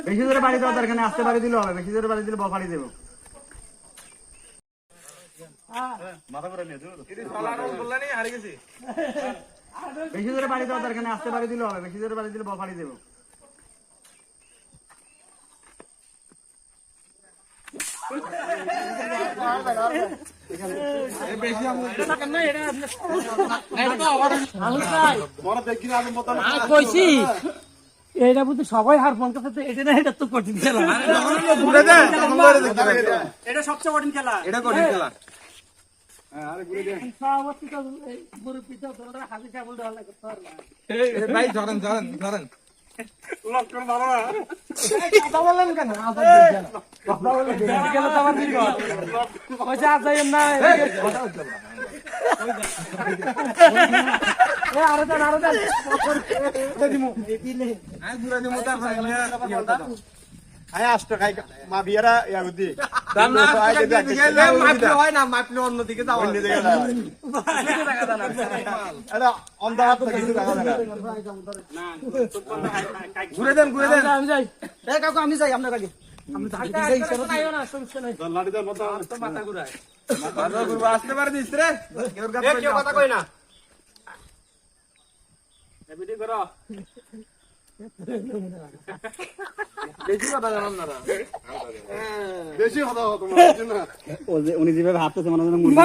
বেশি জোরে বাড়ি দেওয়ার দরকার নেই আস্তে বাড়ি দিলে হবে বেশি জোরে বাড়ি দিলে বফাড়ি দেবো। বেশি জোরে বাড়ি দেওয়ার দরকার নেই আস্তে বাড়ি দিলে হবে বেশি জোরে বাড়ি দিলে বফাড়ি দেবো। কইছি। এটা বুঝি সবাই হার ফোন করতে এটা না এটা তো কঠিন খেলা। এটা সবচেয়ে কঠিন খেলা। এটা কঠিন খেলা। এ ভাই ধরেন ধরেন ধরেন। গেলে দেন আর আরও দেন, আরও দিলে আমি ঘুরে দিমু তার ইয়ে। আয় আসতো খাই মা বিয়ারা ইয়া গুদি দাম না, আগে দেখ, দিকে দেখ, মাপলে হয় না, মাপলে অন্য হয়। দিকে যাও। এটা অন্ধকার তো কিছু দেখা যায় না। ঘুরে দেন ঘুরে দেন আমি যাই। আমি যাই আপনার কাছে আসতে পারে রে কেউ কথা কই না উনি যেভাবে হাঁটতেছে মনে হয় মুরগি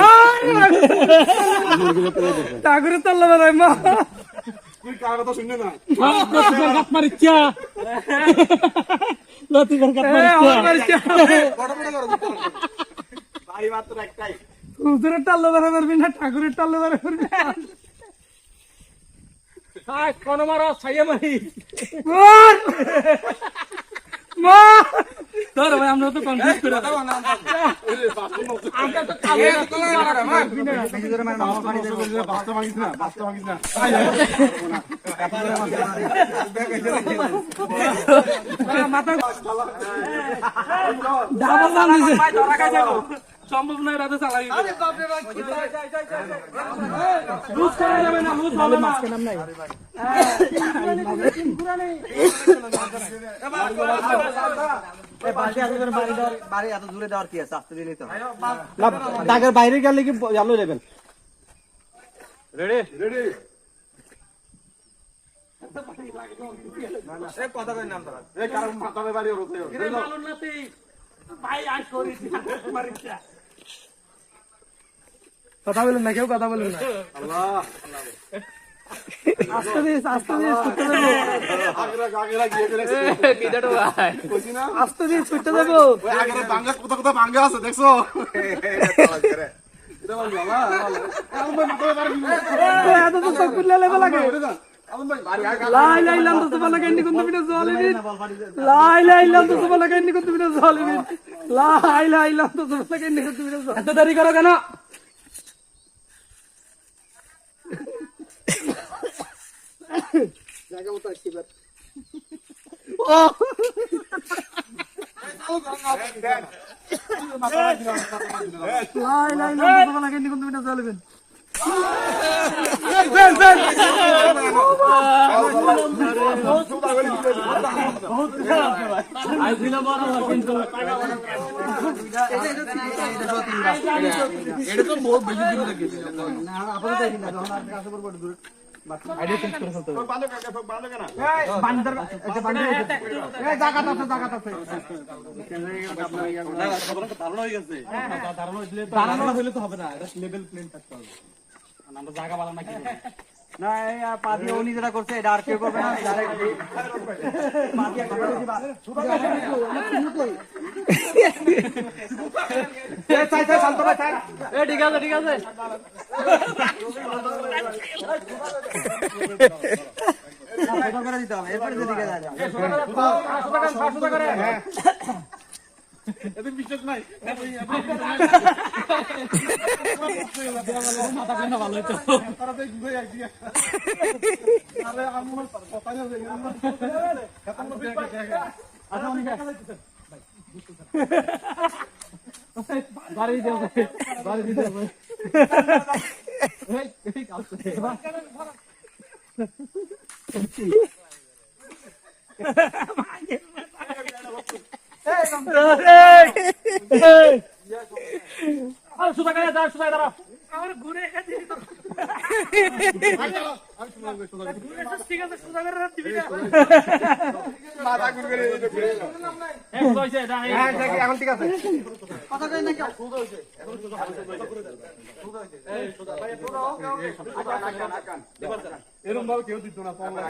ঠাকুরের তল্লা বেড়ায় মা! তুই কার কথা শুনলে না? লতিফের গাত মারিচ্ছা। লতিফের গাত মারিচ্ছা। বড় বড় করো বাড়ি মাত্র একটাই। হুজুরের টাল্লো ধরে পারবি না ঠাকুরের টাল্লো ধরে পারবি না হাই কোন মারো ছাইয়া মারি মার মার তোর ভাই আমরা তো কনফিউজ করে আমরা তো কালো মারবি না বেশি জোরে মানে বফাড়ি দেবো বাস্তা ভাঙিস না বাস্তা ভাঙিস না মাথা ডাবল দাম দিছে সম্ভব নয় রাতে চালাই লুজ করা যাবে না হবে। বাইরে গেলে কি জানো নেবেন রেডি কথা কই নাম তারা এই কারণ মাথায় বাড়ি রোতে ভাই আজ করি। কথা বলেন না, কেউ কথা বলেন না। লেবে লাগে লাই লাই লাই লাই লাই লাই এত দেরি করো কেন? লাই লাই লাম তো তোমার এন্নি কোন তুমি জলে দিন এটা তো বহুত বেশি দিন লাগে না আপাতত জায়গা হবে। না। এটা না এই আর পা দিয়ে উনি যেটা করছে এটা আর কেউ করবে না ঠিক আছে ঠিক আছে। করে দিতে হবে এরপরে যেদিকে যায় এদিন বিশ্বাস নাই। বাড়ি দেবো বাড়ি দেবো আমার ঘুরে এখানে ঠিক আছে সোজা করে না। হ্যাঁ, আছে, এখন এরকম ভাবে কেউ দিত না পাওয়া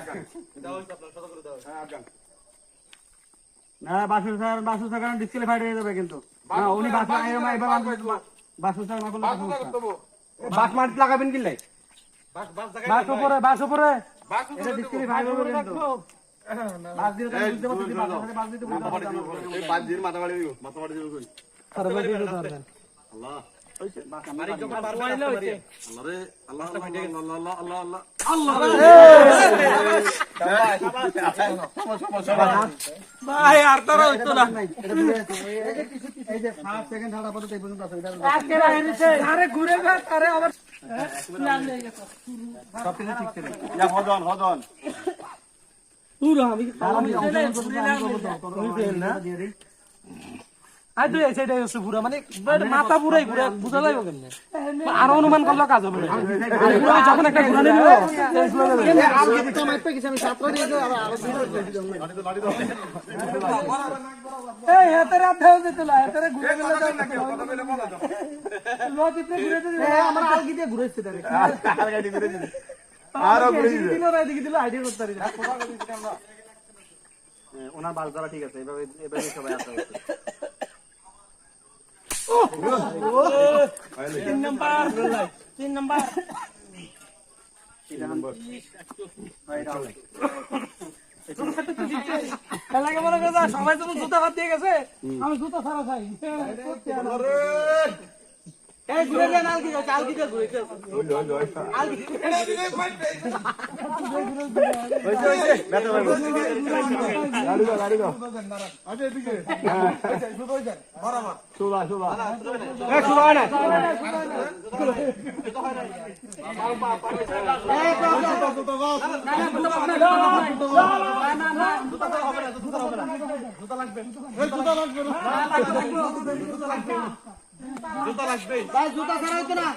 না বাসু স্যার বাসু স্যার কারণ হয়ে যাবে কিন্তু। না উনি বাসু এরকম এবার বাসু স্যার না করলে বাস মাটি লাগাবেন কিনলে বাস উপরে বাস উপরে। বাস এটা ডিসক্লিফাইড হবে কিন্তু বাস দিলে তো বুঝতে পারছি বাস সাথে বাস দিতে বুঝতে পারছি বাদ দিয়ে মাথা বাড়ি দিব মাথা বাড়ি দিব। কই ভাই আর তারা হইতো না এই যে ফার্স্ট সেকেন্ড থার্ড আপাতত এই পর্যন্ত আছে এটা আরে ঘুরে যা আবার সবকিছু ঠিক ছিল ইয়া হদন হদন পুরো আমি আমি অংশগ্রহণ করতে আমি করব তো তুমি ফেল না দিয়ে দিই হচ্ছে পুরো মানে মাথা পুরাই ঘুরে বুঝা কেমনে আর অনুমান করলে কাজ হবে আর পুরো যখন একটা ঘুরানি নিব এই হেতারে আধা যেতে লা হেতারে ঘুরে গেলে লজিতে ঘুরে দিলে আমার আলগি দিয়ে ঘুরেছে তারে আর ঘুরে দিবে আরও ঘুরে দিবে দিল। না এদিকে দিল আইডিয়া করতে পারি ওনার বাস ঠিক আছে এভাবে এভাবে সবাই আসা তিন মনে সবাই তো জুতা হাত দিয়ে গেছে আমি জুতা ছাড়া খাই এই এ শুনো না।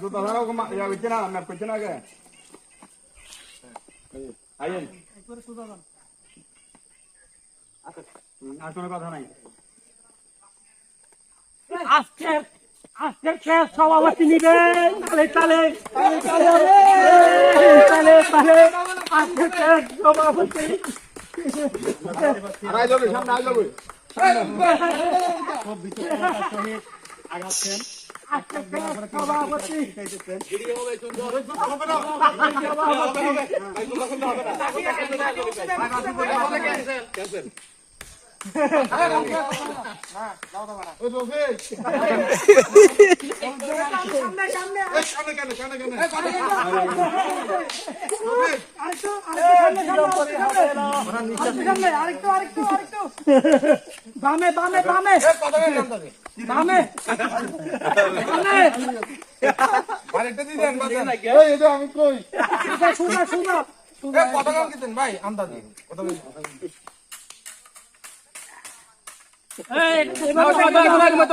জুতা ইয়া হইছে না ম্যাপ করছে না আগে। আইন আর কোনো কথা নাই। আজকে আজকে শেষ সভাপতি নিবে। তালে তালে। তালে তালে। তালে সভাপতি আই যাবে সামনে আই যাবে। আগাচ্ছেন আজকে শেষ সভাপতি বামে বামে বামে বামে বামে আরেকটা দিয়ে দেন বাজান এই এটা আমি কই সুদা সুদা সুদা এ কত কাল কিতেন ভাই আন্দাজি কত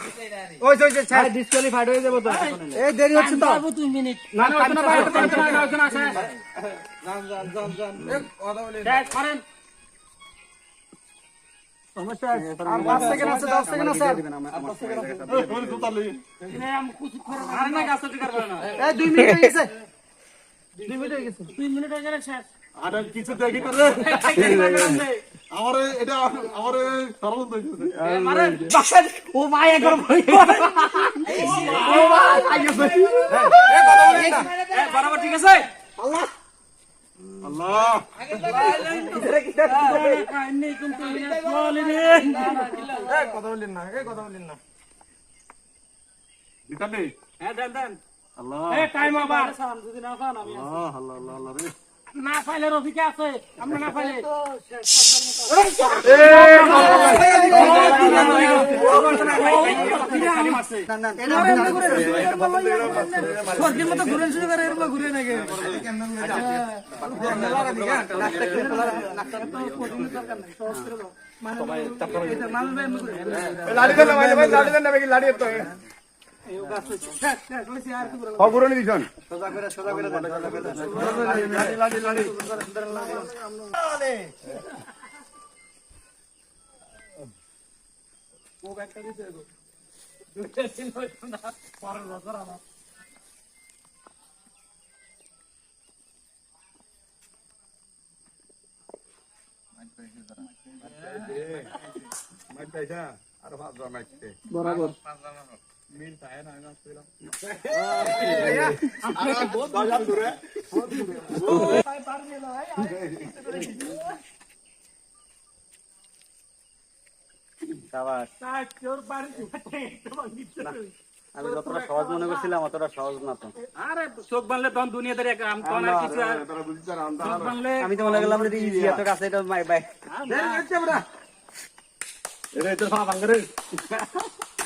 ওই ওই যে ছাড়। ডিসকোয়ালিফাইড হয়ে যাব তো। এই দেরি হচ্ছে তো। দুই মিনিট না না সমস্যা আর 5 সেকেন্ড আছে। 10 সেকেন্ড আছে ওই জুতা লই এই 2 মিনিট হয়ে গেছে। 2 মিনিট হয়ে গেছে। দুই মিনিট হয়ে গেলে শেষ। আর কিছু দেখি না রে আমার এটা আমার সরল হইছে ও ভাই একবার বরাবর ঠিক আছে? আল্লাহ। কথা বললেন না কথা বললেন না। দিতানি হ্যাঁ দেন দেন। আল্লাহ। টাইম আবার আল্লাহ আল্লাহ আল্লাহ আল্লাহ রে। না পাইলে রফিকে আছে আমরা না পাইলে করে এরকম ঘুরে নাকি লাড়ি দেন লাড়ি অগুরনি দিছন সোজা করে সোজা করে লাড়ি লাড়ি লাড়ি আর ভাত বানাইতে বরাবর। শাবাশ আমি যতটা সহজ মনে করছিলাম অতটা সহজ না তো আরে চোখ বানলে তখন দুনিয়াতে এক আম তো মনে করলাম ইজি এত কাছে এটা মাই বাই এরে তো ভাব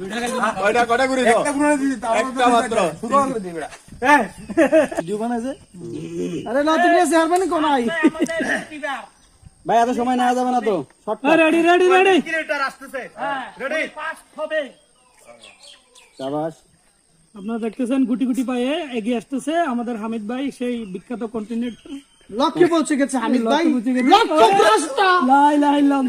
না একটা একটা মাত্র। আরে তুমি কোন আই ভাই এত সময় নেওয়া যাবে না তো। রেডি রেডি রেডি ক্রিকেটার আসতেছে? রেডি ফাস্ট হবে। শাবাশ আপনারা দেখতেছেন গুটি গুটি পায়ে এগিয়ে আসতেছে। আমাদের হামিদ ভাই সেই বিখ্যাত কন্টিনেন্ট লক্ষ্যে পৌঁছে গেছে হামিদ ভাই লক্ষ্য লাই লাই লাই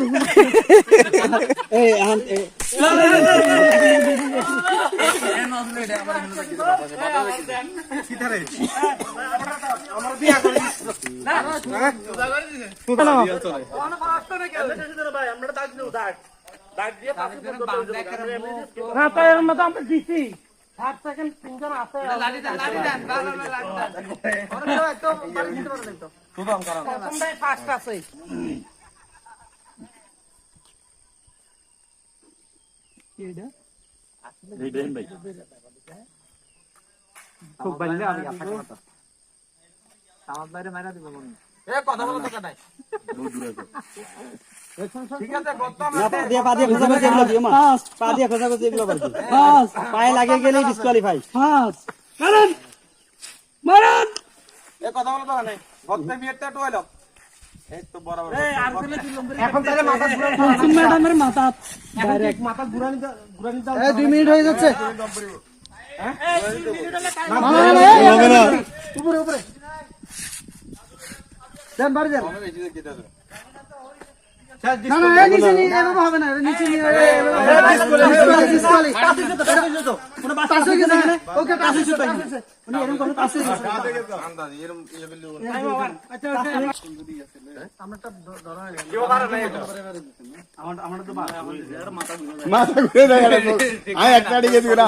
আমরা দিছি ষাট সেকেন্ড তিনজন আছে। প্রথমটাই ফার্স্ট আছে। খুব বাজলে আমি আশা করতে এ কথা বলো তো কাটাই ঠিক আছে গত না দিয়ে পা দিয়ে খোঁজা করছে এগুলো দিও মা। পা দিয়ে খোঁজা করছে এগুলো করছে ফার্স্ট পায়ে লাগে গেলেই ডিসকোয়ালিফাই ফার্স্ট মারেন। মারেন। এ কথা বলো তো নাই। গত বিয়েটা তো হলো এই তো বরাবর এখন তাহলে মাথা ঘুরান। ম্যাডামের মাথা। ডাইরেক্ট মাথা ঘুরানি ঘুরানি দাও? এই দুই মিনিট হয়ে যাচ্ছে উপরে উপরে। দেন বাড়ি দেন না না নিচে নিয়ে এভাবে হবে না নিচে নিয়ে হয়ে ওকে হয়ে মাথা ঘুরে যায় একটা দিকে দিও না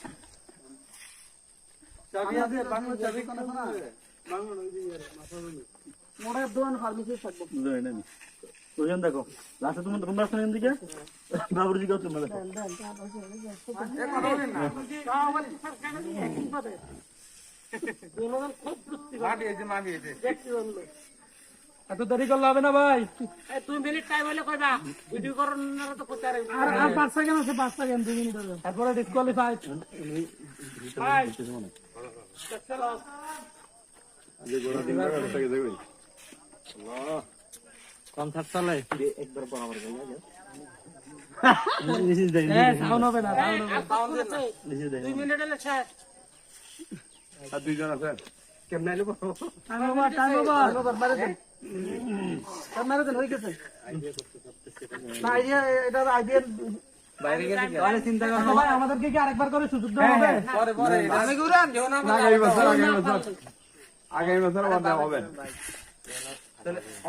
দুইজনের আছে নিবে হাতি মুরা তাহলে হাতি মুরা নিবে মোড়ের দোকান ফার্মেসি থাকব দেখো লাস্টে তুমি তোমরা শুনেন দিকে বাবুর দিকে তুমি দেখো এত দেরি করলে হবে না ভাই দুই মিনিট টাইম হলে কইবা ভিডিও করুন তো করতে আর আর পাঁচ সেকেন্ড আছে পাঁচ সেকেন্ড দুই মিনিট হবে তারপরে ডিসকোয়ালিফাইড কনসার্ট চলে শেষ আর দুইজন আছে Time over, time over. মারে দেন। আর মারে দেন, হয়ে গেছে। না, idea- এটা idea- বাইরে গেছে বাইরে চিন্তা কর। ভাই, আমাদেরকে কি আরেকবার করে সুযোগ দেওয়া হবে? পরে পরে আমি ঘুরান যখন আমরা আগামী বছর আগামী বছর আগামী বছর আবার হবে।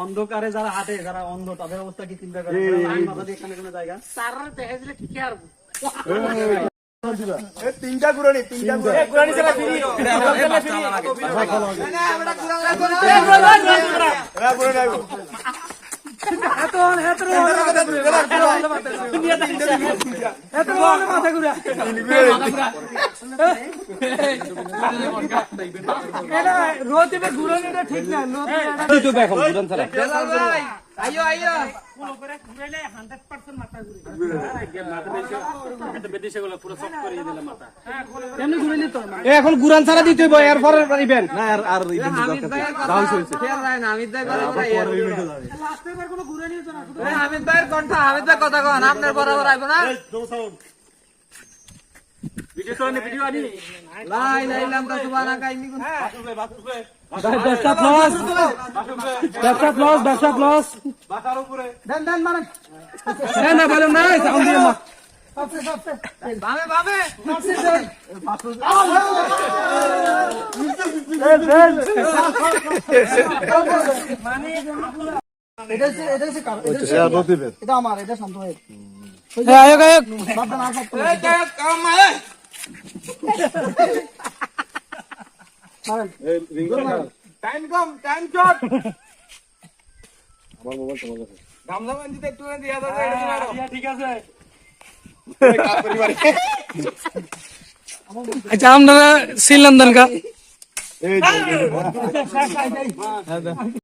অন্ধকারে যারা হাঁটে যারা অন্ধ তাদের অবস্থা কি চিন্তা করে লাইন মাথা দিয়ে এখানে কোনো জায়গা। তার দেখা দিলে ঠিক আর তিনটা ঘুরানি তিনটা ঘুরানি। এত এত এত মাথা ঘুরা এটা রোদিবে ঘুরানো এটা ঠিক না রোদ দেখো ঘুরন ছাড়া এমনি ঘুরে নিত এখন গুরান ছাড়া দিতে হইব এরপরে ইভেন্ট। না আর আর ইভেন্ট দরকার রাহুল হইছে লাস্টের বার কোনো ঘুরে নিত না শুধু হামিদ ভাইয়ের কণ্ঠ হামিদ ভাই কথা কন আপনার বরাবর আইব না? ভিডিও তো ভিডিও আনি। লাই লাই লাম তা সুবানা কাইনি কোন ব্যবসা ক্লস ব্যবসা ক্লস ব্যবসা মারেন হ্যাঁ না বলেন না সাউন্ড দিয়ে না এটা আমার এটা শান্ত বাদ না সব টাইম কম টাইম শর্ট আমার মোবাইল তোমার কাছে গামলা দিতে একটু দিয়া দাও এটা ঠিক আছে পরিবারে আচ্ছা আমরা শ্রীলন্দন কা এই